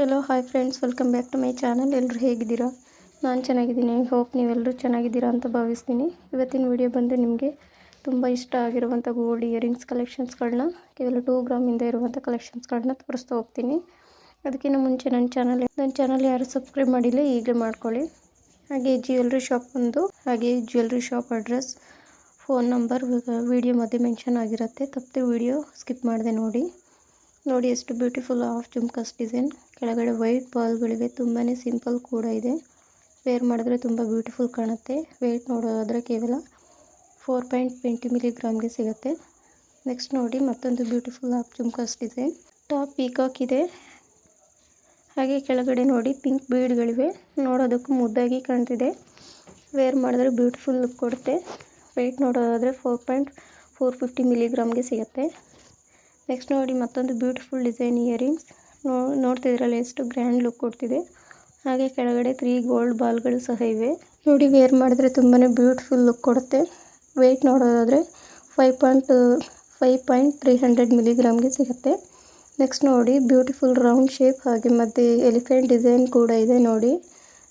Hello hi friends welcome back to my channel ಎಲ್ಲರೂ ಹೇಗಿದ್ದೀರಾ? ನಾನು ಚೆನ್ನಾಗಿದ್ದೀನಿ. ಹೋಪ್ ನೀವೆಲ್ಲರೂ ಚೆನ್ನಾಗಿದ್ದೀರಾ ಅಂತ ಭಾವಿಸ್ತೀನಿ. ಇವತ್ತಿನ ವಿಡಿಯೋ ಬಂದು ನಿಮಗೆ ತುಂಬ ಇಷ್ಟ ಆಗಿರುವಂಥ ಗೋಲ್ಡ್ ಇಯರಿಂಗ್ಸ್ ಕಲೆಕ್ಷನ್ಸ್ಗಳನ್ನ ಕೇವಲ ಟೂ ಗ್ರಾಮಿಂದ ಇರುವಂಥ ಕಲೆಕ್ಷನ್ಸ್ಗಳನ್ನ ತೋರಿಸ್ತಾ ಹೋಗ್ತೀನಿ. ಅದಕ್ಕಿಂತ ಮುಂಚೆ ನನ್ನ ಚಾನಲ್ ನನ್ನ ಚಾನಲ್ ಯಾರು ಸಬ್ಸ್ಕ್ರೈಬ್ ಮಾಡಿಲ್ಲ, ಈಗಲೇ ಮಾಡ್ಕೊಳ್ಳಿ. ಹಾಗೆ ಜ್ಯುವೆಲ್ರಿ ಶಾಪ್ ಒಂದು, ಹಾಗೆ jewellery shop address phone number video ಮಧ್ಯೆ ಮೆನ್ಷನ್ ಆಗಿರುತ್ತೆ. ತಪ್ಪದೆ ವಿಡಿಯೋ ಸ್ಕಿಪ್ ಮಾಡಿದೆ ನೋಡಿ. ನೋಡಿ ಎಷ್ಟು ಬ್ಯೂಟಿಫುಲ್ ಆಫ್ ಜುಮ್ಕಸ್ ಡಿಸೈನ್ ಕೆಳಗಡೆ ವೈಟ್ ಬಾಲ್ಗಳಿವೆ ತುಂಬಾ ಸಿಂಪಲ್ ಕೂಡ ಇದೆ. ವೇರ್ ಮಾಡಿದ್ರೆ ತುಂಬ ಬ್ಯೂಟಿಫುಲ್ ಕಾಣುತ್ತೆ. ವೆಯ್ಟ್ ನೋಡೋದಾದರೆ ಕೇವಲ ಫೋರ್ ಪಾಯಿಂಟ್ ಟ್ವೆಂಟಿ ಮಿಲಿಗ್ರಾಮ್ಗೆ ಸಿಗುತ್ತೆ. ನೆಕ್ಸ್ಟ್ ನೋಡಿ ಮತ್ತೊಂದು beautiful of jhumkas design top peacock ಇದೆ. ಹಾಗೆ ಕೆಳಗಡೆ ನೋಡಿ ಪಿಂಕ್ ಬೀಡ್ಗಳಿವೆ ನೋಡೋದಕ್ಕೂ ಮುದ್ದಾಗಿ ಕಾಣ್ತಿದೆ. ವೇರ್ ಮಾಡಿದ್ರೆ ಬ್ಯೂಟಿಫುಲ್ ಲುಕ್ ಕೊಡುತ್ತೆ. ವೆಯ್ಟ್ ನೋಡೋದಾದರೆ ಫೋರ್ ಪಾಯಿಂಟ್ ಫೋರ್ ಫಿಫ್ಟಿ ಮಿಲಿಗ್ರಾಮ್ಗೆ ಸಿಗುತ್ತೆ. ನೆಕ್ಸ್ಟ್ ನೋಡಿ ಮತ್ತೊಂದು ಬ್ಯೂಟಿಫುಲ್ ಡಿಸೈನ್ ಇಯರಿಂಗ್ಸ್ ನೋ ನೋಡ್ತಿದ್ರಲ್ಲ ಎಷ್ಟು ಗ್ರ್ಯಾಂಡ್ ಲುಕ್ ಕೊಡ್ತಿದೆ. ಹಾಗೆ ಕೆಳಗಡೆ ತ್ರೀ ಗೋಲ್ಡ್ ಬಾಲ್ಗಳು ಸಹ ಇವೆ. ನೋಡಿ ವೇರ್ ಮಾಡಿದ್ರೆ ತುಂಬಾ ಬ್ಯೂಟಿಫುಲ್ ಲುಕ್ ಕೊಡುತ್ತೆ. ವೆಯ್ಟ್ ನೋಡೋದಾದರೆ five point five point three hundred ಮಿಲಿಗ್ರಾಮ್ಗೆ ಸಿಗುತ್ತೆ. ನೆಕ್ಸ್ಟ್ ನೋಡಿ ಬ್ಯೂಟಿಫುಲ್ ರೌಂಡ್ ಶೇಪ್ ಹಾಗೆ ಮತ್ತು ಎಲಿಫೆಂಟ್ ಡಿಸೈನ್ ಕೂಡ ಇದೆ ನೋಡಿ.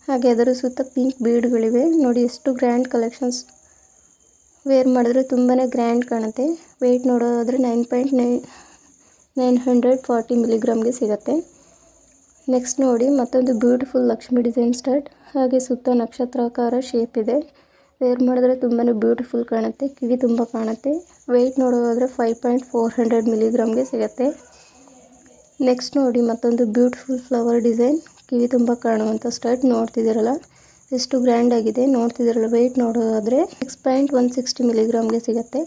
ಹಾಗೆ ಅದರ ಸುತ್ತ ಪಿಂಕ್ ಬೀಡ್ಗಳಿವೆ ನೋಡಿ, ಎಷ್ಟು ಗ್ರ್ಯಾಂಡ್ ಕಲೆಕ್ಷನ್ಸ್ ವೇರ್ ಮಾಡಿದ್ರೆ ತುಂಬಾ ಗ್ರ್ಯಾಂಡ್ ಕಾಣುತ್ತೆ. ವೆಯ್ಟ್ ನೋಡೋದಾದರೆ nine point nine nine hundred forty ಮಿಲಿಗ್ರಾಮ್ಗೆ ಸಿಗುತ್ತೆ. ನೆಕ್ಸ್ಟ್ ನೋಡಿ, ಮತ್ತೊಂದು ಬ್ಯೂಟಿಫುಲ್ ಲಕ್ಷ್ಮಿ ಡಿಸೈನ್ ಸ್ಟಾರ್ಟ್. ಹಾಗೆ ಸುತ್ತ ನಕ್ಷತ್ರಾಕಾರ ಶೇಪ್ ಇದೆ. ವೇರ್ ಮಾಡಿದ್ರೆ ತುಂಬಾ ಬ್ಯೂಟಿಫುಲ್ ಕಾಣುತ್ತೆ, ಕಿವಿ ತುಂಬ ಕಾಣುತ್ತೆ. ವೆಯ್ಟ್ ನೋಡೋದಾದರೆ ಫೈವ್ ಪಾಯಿಂಟ್ ಫೋರ್ ಹಂಡ್ರೆಡ್ ಮಿಲಿಗ್ರಾಮ್ಗೆ ಸಿಗುತ್ತೆ. ನೆಕ್ಸ್ಟ್ ನೋಡಿ, ಮತ್ತೊಂದು ಬ್ಯೂಟಿಫುಲ್ ಫ್ಲವರ್ ಡಿಸೈನ್. ಕಿವಿ ತುಂಬ ಕಾಣುವಂಥ ಸ್ಟರ್ಟ್ ನೋಡ್ತಿದ್ದೀರಲ್ಲ, ಎಷ್ಟು ಗ್ರ್ಯಾಂಡ್ ಆಗಿದೆ ನೋಡ್ತಿದ್ದೀರಲ್ಲ. ವೆಯ್ಟ್ ನೋಡೋದಾದರೆ ಸಿಕ್ಸ್ ಪಾಯಿಂಟ್ ಒನ್ ಸಿಕ್ಸ್ಟಿ ಮಿಲಿಗ್ರಾಮ್ಗೆ ಸಿಗುತ್ತೆ.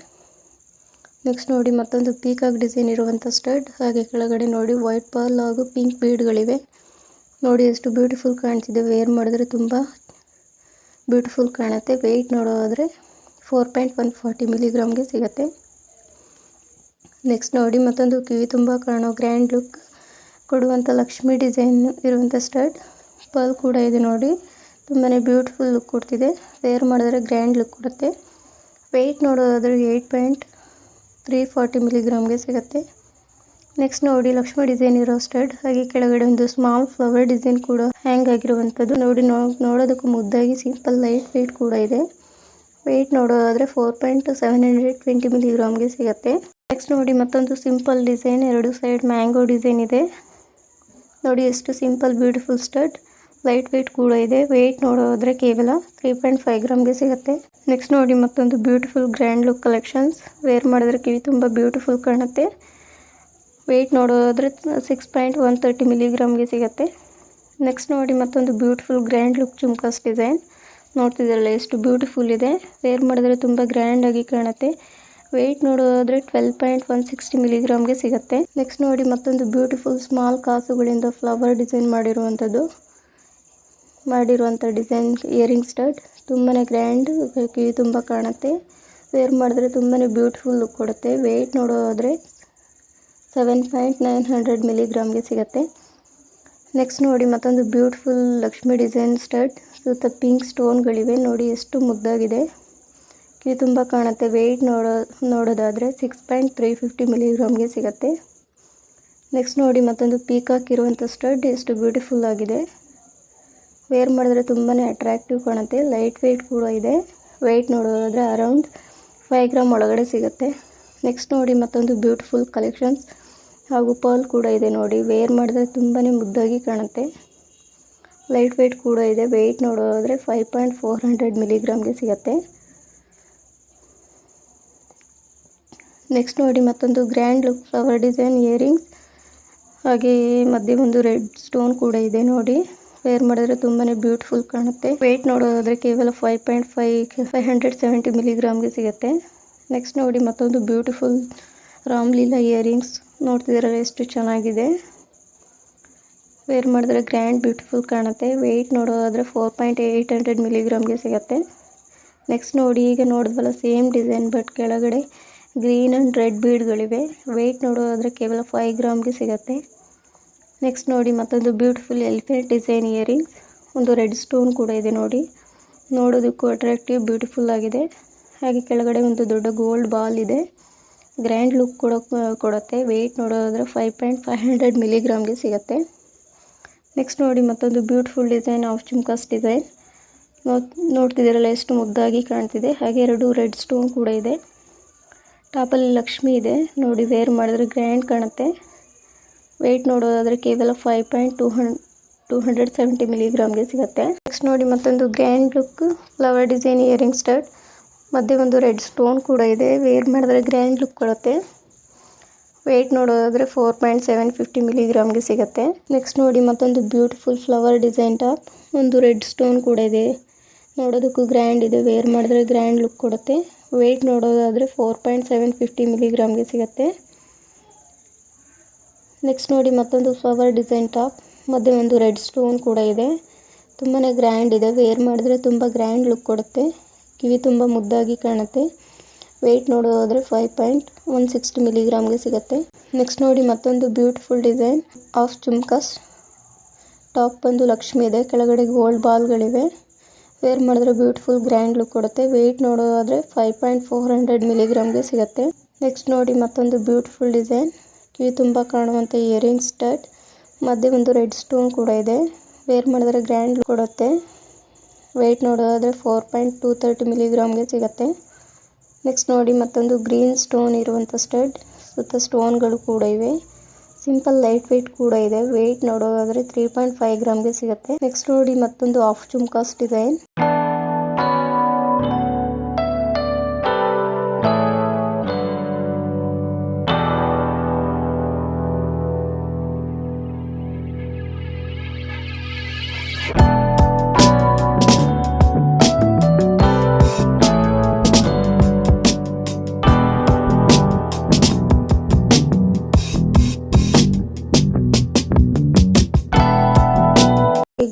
ನೆಕ್ಸ್ಟ್ ನೋಡಿ ಮತ್ತೊಂದು ಪೀಕಾಕ್ ಡಿಸೈನ್ ಇರುವಂಥ ಸ್ಟಡ್ ಹಾಗೆ ಕೆಳಗಡೆ ನೋಡಿ ವೈಟ್ ಪರ್ಲ್ ಹಾಗೂ ಪಿಂಕ್ ಬೀಡ್ಗಳಿವೆ ನೋಡಿ ಎಷ್ಟು ಬ್ಯೂಟಿಫುಲ್ ಕಾಣಿಸಿದೆ. ವೇರ್ ಮಾಡಿದ್ರೆ ತುಂಬ ಬ್ಯೂಟಿಫುಲ್ ಕಾಣುತ್ತೆ. ವೆಯ್ಟ್ ನೋಡೋದಾದರೆ ಫೋರ್ ಪಾಯಿಂಟ್ ಒನ್ ಫಾರ್ಟಿ ಮಿಲಿಗ್ರಾಮ್ಗೆ ಸಿಗುತ್ತೆ. ನೆಕ್ಸ್ಟ್ ನೋಡಿ ಮತ್ತೊಂದು ಕಿವಿ ತುಂಬ ಕಾಣೋ ಗ್ರ್ಯಾಂಡ್ ಲುಕ್ ಕೊಡುವಂಥ ಲಕ್ಷ್ಮಿ ಡಿಸೈನ್ ಇರುವಂಥ ಸ್ಟಡ್ ಪರ್ಲ್ ಕೂಡ ಇದೆ ನೋಡಿ. ತುಂಬಾ ಬ್ಯೂಟಿಫುಲ್ ಲುಕ್ ಕೊಡ್ತಿದೆ. ವೇರ್ ಮಾಡಿದ್ರೆ ಗ್ರ್ಯಾಂಡ್ ಲುಕ್ ಕೊಡುತ್ತೆ. ವೆಯ್ಟ್ ನೋಡೋದಾದ್ರೆ ಏಯ್ಟ್ ಪಾಯಿಂಟ್ ತ್ರೀ ಫಾರ್ಟಿ ಮಿಲಿಗ್ರಾಮ್ಗೆ ಸಿಗುತ್ತೆ. ನೆಕ್ಸ್ಟ್ ನೋಡಿ ಲಕ್ಷ್ಮಿ ಡಿಸೈನ್ ಇರೋ ಸ್ಟಡ್ ಹಾಗೆ ಕೆಳಗಡೆ ಒಂದು ಸ್ಮಾಲ್ ಫ್ಲವರ್ ಡಿಸೈನ್ ಕೂಡ ಹ್ಯಾಂಗ್ ಆಗಿರುವಂಥದ್ದು. ನೋಡಿ ನೋಡೋದಕ್ಕೂ ಮುದ್ದಾಗಿ ಸಿಂಪಲ್ ಲೈಟ್ ವೆಯ್ಟ್ ಕೂಡ ಇದೆ. ವೆಯ್ಟ್ ನೋಡೋದಾದರೆ four point seven hundred twenty ಮಿಲಿಗ್ರಾಮ್ಗೆ ಸಿಗುತ್ತೆ. ನೆಕ್ಸ್ಟ್ ನೋಡಿ ಮತ್ತೊಂದು ಸಿಂಪಲ್ ಡಿಸೈನ್ ಎರಡು ಸೈಡ್ ಮ್ಯಾಂಗೋ ಡಿಸೈನ್ ಇದೆ. ನೋಡಿ ಎಷ್ಟು simple beautiful stud light weight ಕೂಡ ಇದೆ. ವೆಯ್ಟ್ ನೋಡೋದ್ರೆ ಕೇವಲ ತ್ರೀ ಪಾಯಿಂಟ್ ಫೈವ್ ಗ್ರಾಮ್ಗೆ ಸಿಗುತ್ತೆ. ನೆಕ್ಸ್ಟ್ ನೋಡಿ ಮತ್ತೊಂದು beautiful grand look collections wear ಮಾಡಿದ್ರೆ ಕಿವಿ ತುಂಬ ಬ್ಯೂಟಿಫುಲ್ ಕಾಣುತ್ತೆ. ವೆಯ್ಟ್ ನೋಡೋದ್ರೆ ಸಿಕ್ಸ್ ಪಾಯಿಂಟ್ ಒನ್ ತರ್ಟಿ ಮಿಲಿಗ್ರಾಮ್ಗೆ ಸಿಗುತ್ತೆ. ನೆಕ್ಸ್ಟ್ ನೋಡಿ ಮತ್ತೊಂದು beautiful grand look jhumkas design ನೋಡ್ತಿದ್ದೀರಲ್ಲ, ಎಷ್ಟು ಬ್ಯೂಟಿಫುಲ್ ಇದೆ. ವೇರ್ ಮಾಡಿದ್ರೆ ತುಂಬ ಗ್ರ್ಯಾಂಡಾಗಿ ಕಾಣುತ್ತೆ. ವೆಯ್ಟ್ ನೋಡೋದ್ರೆ ಟ್ವೆಲ್ ಪಾಯಿಂಟ್ ಒನ್ ಸಿಕ್ಸ್ಟಿ ಮಿಲಿಗ್ರಾಮ್ಗೆ ಸಿಗುತ್ತೆ. ನೆಕ್ಸ್ಟ್ ನೋಡಿ ಮತ್ತೊಂದು ಬ್ಯೂಟಿಫುಲ್ ಸ್ಮಾಲ್ ಕಾಸುಗಳಿಂದ ಫ್ಲವರ್ ಡಿಸೈನ್ ಮಾಡಿರುವಂಥದ್ದು. ಮಾಡಿರುವಂಥ ಡಿಸೈನ್ ಇಯರಿಂಗ್ ಸ್ಟಡ್ ತುಂಬಾ ಗ್ರ್ಯಾಂಡ್ ಕಿವಿ ತುಂಬ ಕಾಣುತ್ತೆ. ವೇರ್ ಮಾಡಿದ್ರೆ ತುಂಬಾ ಬ್ಯೂಟಿಫುಲ್ ಲುಕ್ ಕೊಡುತ್ತೆ. ವೆಯ್ಟ್ ನೋಡೋದಾದರೆ ಸೆವೆನ್ ಪಾಯಿಂಟ್ ನೈನ್ ಹಂಡ್ರೆಡ್ ಮಿಲಿಗ್ರಾಮ್ಗೆ ಸಿಗುತ್ತೆ. ನೆಕ್ಸ್ಟ್ ನೋಡಿ ಮತ್ತೊಂದು ಬ್ಯೂಟಿಫುಲ್ ಲಕ್ಷ್ಮಿ ಡಿಸೈನ್ ಸ್ಟಡ್ ಸುತ್ತ ಪಿಂಕ್ ಸ್ಟೋನ್ಗಳಿವೆ ನೋಡಿ ಎಷ್ಟು ಮುದ್ದಾಗಿದೆ ಕಿವಿ ತುಂಬ ಕಾಣುತ್ತೆ. ವೆಯ್ಟ್ ನೋಡೋ, ನೋಡೋದಾದರೆ ಸಿಕ್ಸ್ ಪಾಯಿಂಟ್ ತ್ರೀ ಫಿಫ್ಟಿ ಮಿಲಿಗ್ರಾಮ್ಗೆ ಸಿಗುತ್ತೆ. ನೆಕ್ಸ್ಟ್ ನೋಡಿ ಮತ್ತೊಂದು ಪೀಕಾಕ್ ಇರುವಂಥ ಸ್ಟಡ್ ಎಷ್ಟು ಬ್ಯೂಟಿಫುಲ್ ಆಗಿದೆ. ವೇರ್ ಮಾಡಿದ್ರೆ ತುಂಬಾ ಅಟ್ರಾಕ್ಟಿವ್ ಕಾಣುತ್ತೆ. ಲೈಟ್ ವೆಯ್ಟ್ ಕೂಡ ಇದೆ. ವೆಯ್ಟ್ ನೋಡೋದಾದರೆ ಅರೌಂಡ್ ಫೈವ್ ಗ್ರಾಮ್ ಒಳಗಡೆ ಸಿಗುತ್ತೆ. ನೆಕ್ಸ್ಟ್ ನೋಡಿ ಮತ್ತೊಂದು ಬ್ಯೂಟಿಫುಲ್ ಕಲೆಕ್ಷನ್ಸ್ ಹಾಗೂ ಪರ್ಲ್ ಕೂಡ ಇದೆ ನೋಡಿ. ವೇರ್ ಮಾಡಿದ್ರೆ ತುಂಬಾ ಮುದ್ದಾಗಿ ಕಾಣುತ್ತೆ. ಲೈಟ್ ವೆಯ್ಟ್ ಕೂಡ ಇದೆ. ವೆಯ್ಟ್ ನೋಡೋದಾದರೆ ಫೈವ್ ಪಾಯಿಂಟ್ ಫೋರ್ ಹಂಡ್ರೆಡ್ ಮಿಲಿಗ್ರಾಮ್ಗೆ ಸಿಗುತ್ತೆ. ನೆಕ್ಸ್ಟ್ ನೋಡಿ ಮತ್ತೊಂದು grand look flower design earrings ಹಾಗೆ ಮಧ್ಯೆ ಒಂದು ರೆಡ್ ಸ್ಟೋನ್ ಕೂಡ ಇದೆ ನೋಡಿ. ವೇರ್ ಮಾಡಿದ್ರೆ ತುಂಬಾನೇ ಬ್ಯೂಟಿಫುಲ್ ಕಾಣುತ್ತೆ. ವೆಯ್ಟ್ ನೋಡೋದಾದ್ರೆ ಕೇವಲ five point five five hundred seventy ಮಿಲಿಗ್ರಾಮ್ಗೆ ಸಿಗುತ್ತೆ. ನೆಕ್ಸ್ಟ್ ನೋಡಿ ಮತ್ತೊಂದು ಬ್ಯೂಟಿಫುಲ್ ರಾಮ್ಲೀಲಾ ಇಯರಿಂಗ್ಸ್ ನೋಡ್ತಿದ್ದೀರಲ್ಲ ಎಷ್ಟು ಚೆನ್ನಾಗಿದೆ. ವೇರ್ ಮಾಡಿದ್ರೆ ಗ್ರ್ಯಾಂಡ್ ಬ್ಯೂಟಿಫುಲ್ ಕಾಣುತ್ತೆ. ವೆಯ್ಟ್ ನೋಡೋದಾದ್ರೆ ಫೋರ್ ಪಾಯಿಂಟ್ ಏಯ್ಟ್ ಹಂಡ್ರೆಡ್ ಮಿಲಿಗ್ರಾಮ್ಗೆ ಸಿಗುತ್ತೆ. ನೆಕ್ಸ್ಟ್ ನೋಡಿ ಈಗ ನೋಡಿದ್ವಲ್ಲ ಸೇಮ್ ಡಿಸೈನ್ ಬಟ್ ಕೆಳಗಡೆ ಗ್ರೀನ್ ಆ್ಯಂಡ್ ರೆಡ್ ಬೀಡ್ಗಳಿವೆ ವೆಯ್ಟ್ ನೋಡೋದಾದ್ರೆ ಕೇವಲ ಫೈವ್ ಗ್ರಾಮ್ಗೆ ಸಿಗುತ್ತೆ. ನೆಕ್ಸ್ಟ್ ನೋಡಿ ಮತ್ತೊಂದು ಬ್ಯೂಟಿಫುಲ್ ಎಲಿಫೆಂಟ್ ಡಿಸೈನ್ ಇಯರಿಂಗ್ಸ್ ಒಂದು ರೆಡ್ ಸ್ಟೋನ್ ಕೂಡ ಇದೆ ನೋಡಿ. ನೋಡೋದಕ್ಕೂ ಅಟ್ರಾಕ್ಟಿವ್ ಬ್ಯೂಟಿಫುಲ್ ಆಗಿದೆ. ಹಾಗೆ ಕೆಳಗಡೆ ಒಂದು ದೊಡ್ಡ ಗೋಲ್ಡ್ ಬಾಲ್ ಇದೆ. ಗ್ರ್ಯಾಂಡ್ ಲುಕ್ ಕೊಡೋ ಕೊಡುತ್ತೆ. ವೆಯ್ಟ್ ನೋಡೋದಾದರೆ ಫೈವ್ ಪಾಯಿಂಟ್ ಫೈವ್ ಹಂಡ್ರೆಡ್ ಮಿಲಿಗ್ರಾಮ್ಗೆ ಸಿಗುತ್ತೆ. ನೆಕ್ಸ್ಟ್ ನೋಡಿ ಮತ್ತೊಂದು beautiful design of jhumkas design ನೋಡ್ತಿದ್ದೀರಲ್ಲ, ಎಷ್ಟು ಮುದ್ದಾಗಿ ಕಾಣ್ತಿದೆ. ಹಾಗೆ ಎರಡು ರೆಡ್ ಸ್ಟೋನ್ ಕೂಡ ಇದೆ. ಟಾಪಲ್ಲಿ ಲಕ್ಷ್ಮಿ ಇದೆ. ನೋಡಿ ವೇರ್ ಮಾಡಿದ್ರೆ ಗ್ರ್ಯಾಂಡ್ ಕಾಣುತ್ತೆ. ವೆಯ್ಟ್ ನೋಡೋದಾದರೆ ಕೇವಲ five point two hundred two hundred seventy ಮಿಲಿಗ್ರಾಮ್ಗೆ ಸಿಗುತ್ತೆ. ನೆಕ್ಸ್ಟ್ ನೋಡಿ ಮತ್ತೊಂದು grand look flower design earring stud ಮಧ್ಯೆ ಒಂದು ರೆಡ್ ಸ್ಟೋನ್ ಕೂಡ ಇದೆ. ವೇರ್ ಮಾಡಿದ್ರೆ ಗ್ರ್ಯಾಂಡ್ ಲುಕ್ ಕೊಡುತ್ತೆ. ವೆಯ್ಟ್ ನೋಡೋದಾದರೆ ಫೋರ್ ಪಾಯಿಂಟ್ ಸೆವೆನ್ ಫಿಫ್ಟಿ ಮಿಲಿಗ್ರಾಮ್ಗೆ ಸಿಗುತ್ತೆ. ನೆಕ್ಸ್ಟ್ ನೋಡಿ ಮತ್ತೊಂದು ಬ್ಯೂಟಿಫುಲ್ ಫ್ಲವರ್ ಡಿಸೈನ್ ಟಾಪ್ ಒಂದು ರೆಡ್ ಸ್ಟೋನ್ ಕೂಡ ಇದೆ. ನೋಡೋದಕ್ಕೂ ಗ್ರ್ಯಾಂಡ್ ಇದೆ. ವೇರ್ ಮಾಡಿದ್ರೆ ಗ್ರ್ಯಾಂಡ್ ಲುಕ್ ಕೊಡುತ್ತೆ. ವೆಯ್ಟ್ ನೋಡೋದಾದರೆ ಫೋರ್ ಪಾಯಿಂಟ್ ಸೆವೆನ್ ಫಿಫ್ಟಿ ಮಿಲಿಗ್ರಾಮ್ಗೆ ಸಿಗುತ್ತೆ. ನೆಕ್ಸ್ಟ್ ನೋಡಿ ಮತ್ತೊಂದು ಫ್ಲವರ್ ಡಿಸೈನ್ ಟಾಪ್ ಮಧ್ಯೆ ಒಂದು ರೆಡ್ ಸ್ಟೋನ್ ಕೂಡ ಇದೆ. ತುಂಬಾ ಗ್ರ್ಯಾಂಡ್ ಇದೆ. ವೇರ್ ಮಾಡಿದ್ರೆ ತುಂಬ ಗ್ರ್ಯಾಂಡ್ ಲುಕ್ ಕೊಡುತ್ತೆ. ಕಿವಿ ತುಂಬ ಮುದ್ದಾಗಿ ಕಾಣುತ್ತೆ. ವೆಯ್ಟ್ ನೋಡೋದಾದರೆ ಫೈವ್ ಪಾಯಿಂಟ್ ಒನ್ ಸಿಕ್ಸ್ಟಿ ಮಿಲಿಗ್ರಾಮ್ಗೆ ಸಿಗುತ್ತೆ. ನೆಕ್ಸ್ಟ್ ನೋಡಿ ಮತ್ತೊಂದು beautiful design of jhumkas top ಬಂದು ಲಕ್ಷ್ಮಿ ಇದೆ. ಕೆಳಗಡೆ ಗೋಲ್ಡ್ ಬಾಲ್ಗಳಿವೆ ವೇರ್ ಮಾಡಿದ್ರೆ ಬ್ಯೂಟಿಫುಲ್ ಗ್ರ್ಯಾಂಡ್ ಲುಕ್ ಕೊಡುತ್ತೆ. ವೆಯ್ಟ್ ನೋಡೋದಾದರೆ ಫೈವ್ ಪಾಯಿಂಟ್ ಫೋರ್ ಹಂಡ್ರೆಡ್ ಮಿಲಿಗ್ರಾಮ್ಗೆ ಸಿಗುತ್ತೆ. ನೆಕ್ಸ್ಟ್ ನೋಡಿ ಮತ್ತೊಂದು ಬ್ಯೂಟಿಫುಲ್ ಡಿಸೈನ್ ಕಿವಿ ತುಂಬ ಕಾಣುವಂಥ ಇಯರಿಂಗ್ ಸ್ಟಡ್ ಮಧ್ಯೆ ಒಂದು ರೆಡ್ ಸ್ಟೋನ್ ಕೂಡ ಇದೆ. ವೇರ್ ಮಾಡಿದ್ರೆ ಗ್ರ್ಯಾಂಡ್ ಕೊಡುತ್ತೆ. ವೆಯ್ಟ್ ನೋಡೋದಾದರೆ ಫೋರ್ ಪಾಯಿಂಟ್ ಟೂ ತರ್ಟಿ ಮಿಲಿಗ್ರಾಮ್ಗೆ ಸಿಗುತ್ತೆ. ನೆಕ್ಸ್ಟ್ ನೋಡಿ ಮತ್ತೊಂದು ಗ್ರೀನ್ ಸ್ಟೋನ್ ಇರುವಂಥ ಸ್ಟಡ್ ಸುತ್ತ ಸ್ಟೋನ್ಗಳು ಕೂಡ ಇವೆ. ಸಿಂಪಲ್ ಲೈಟ್ ವೆಯ್ಟ್ ಕೂಡ ಇದೆ. ವೆಯ್ಟ್ ನೋಡೋದಾದರೆ ತ್ರೀ ಪಾಯಿಂಟ್ ಫೈವ್ ಗ್ರಾಮ್ಗೆ ಸಿಗುತ್ತೆ. ನೆಕ್ಸ್ಟ್ ನೋಡಿ ಮತ್ತೊಂದು of jhumkas design